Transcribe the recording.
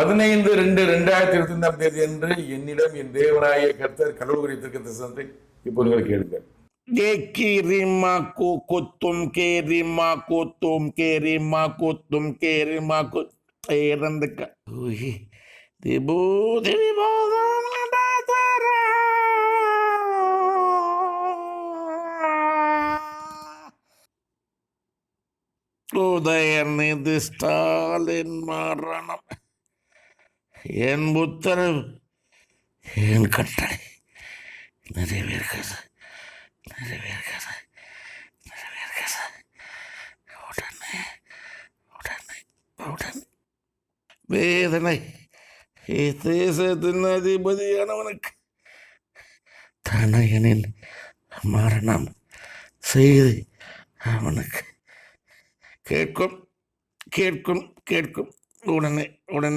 பதினைந்து ரெண்டு ரெண்டாயிரத்தி இருபத்தி ஐந்தாம் தேதி அன்று என்னிடம் என் தேவனாய கர்த்தர் கடவுள் குறித்திருக்க தரிசனத்தை இப்போ நீங்கள் கேளுங்கள். கேரிமா கூத்தும் கேரிமா கூத்தும் கேரிமா கூத்தும் கேரிமா கூ இறந்துக்க உய், திபு திரிபோதம் நடாதரா. உதயநிதி ஸ்டாலின் மரணம். என் உத்தரவு என் கட்டளை. நிறைவேறுகிறது நிறைவேறுகிறது நிறைவேறுகிறது உடனே உடனே உடனே. வேதனை. தேசத்தின் அதிபதியானவனுக்கு தனையனின் மரணம் செய்து அவனுக்கு கேட்கும் கேட்கும் கேட்கும். உடனே உடனே.